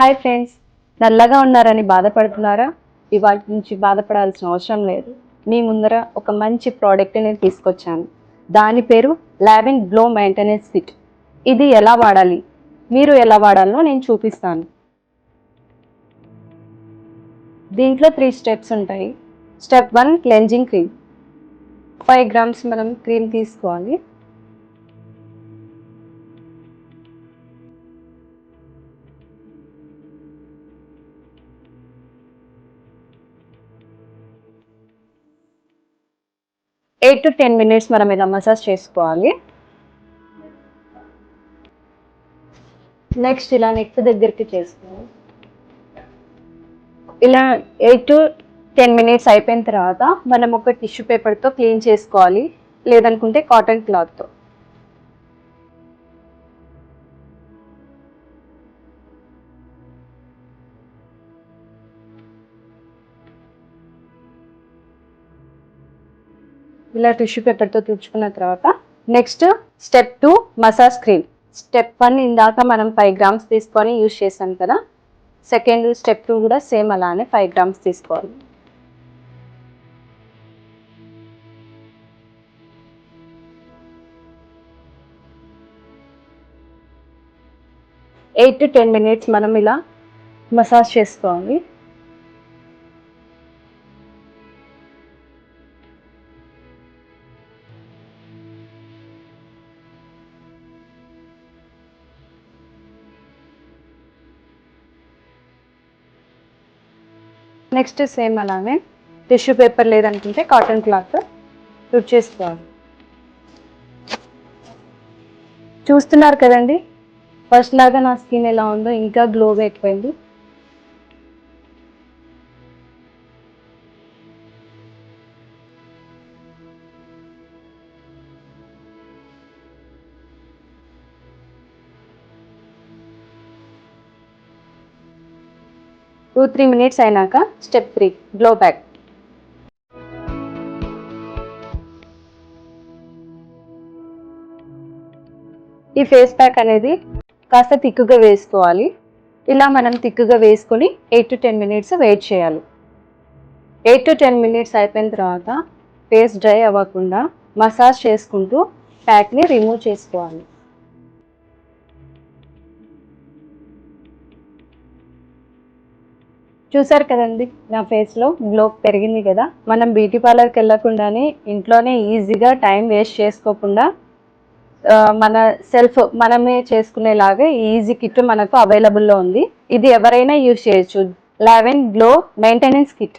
Hi friends నల్లగా ఉన్నారని బాధపడుతున్నారా? ఇవాళ నుంచి బాధపడాల్సిన అవసరం లేదు. మీ ముందర ఒక మంచి ప్రోడక్ట్ నేను తీసుకొచ్చాను. దాని పేరు ల్యాబిన్ గ్లో మెయింటెనెన్స్ కిట్ ఇది ఎలా వాడాలి? మీరు ఎలా వాడాలో నేను చూపిస్తాను. దీంట్లో త్రీ స్టెప్స్ ఉంటాయి. Step one cleansing cream five grams మనం క్రీమ్ తీసుకోవాలి. ఎయిట్ టు టెన్ మినిట్స్ మనం ఇలా మసాజ్ చేసుకోవాలి. నెక్స్ట్ ఇలా నెక్ దగ్గరికి చేసుకోవాలి. ఇలా ఎయిట్ టు టెన్ మినిట్స్ అయిపోయిన తర్వాత మనం ఒక టిష్యూ పేపర్తో క్లీన్ చేసుకోవాలి. లేదనుకుంటే కాటన్ క్లాత్తో ఇలా టిష్యూ పేపర్తో తుడుచుకున్న తర్వాత next step two massage cream step one ఇందాక మనం ఫైవ్ గ్రామ్స్ తీసుకొని యూజ్ చేసాం కదా. సెకండ్ స్టెప్ టూ కూడా సేమ్ అలానే ఫైవ్ గ్రామ్స్ తీసుకోవాలి. ఎయిట్ టు టెన్ మినిట్స్ మనం ఇలా మసాజ్ చేసుకోవాలి. నెక్స్ట్ సేమ్ అలానే. టిష్యూ పేపర్ లేదనుకుంటే కాటన్ క్లాత్ చేసుకోవాలి. చూస్తున్నారు కదండి? ఫస్ట్ లాగా నా స్కిన్ ఎలా ఉందో ఇంకా గ్లోగా ఎక్కువైంది. టూ త్రీ మినిట్స్ అయినాక స్టెప్ త్రీ బ్లో బ్యాక్ ఈ ఫేస్ ప్యాక్ అనేది కాస్త తిక్కుగా వేసుకోవాలి. ఇలా మనం తిక్కుగా వేసుకొని eight to ten minutes wait చేయాలి. ఎయిట్ టు టెన్ మినిట్స్ అయిపోయిన తర్వాత ఫేస్ డ్రై అవ్వకుండా మసాజ్ చేసుకుంటూ ప్యాక్ని రిమూవ్ చేసుకోవాలి. చూసారు కదండి నా ఫేస్లో గ్లో పెరిగింది కదా. మనం బ్యూటీ పార్లర్కి వెళ్ళకుండానే ఇంట్లోనే ఈజీగా టైం వేస్ట్ చేసుకోకుండా మన సెల్ఫ్ మనమే చేసుకునేలాగా ఈజీ కిట్ మనకు అవైలబుల్లో ఉంది. ఇది ఎవరైనా యూజ్ చేయొచ్చు. Eleven glow maintenance kit.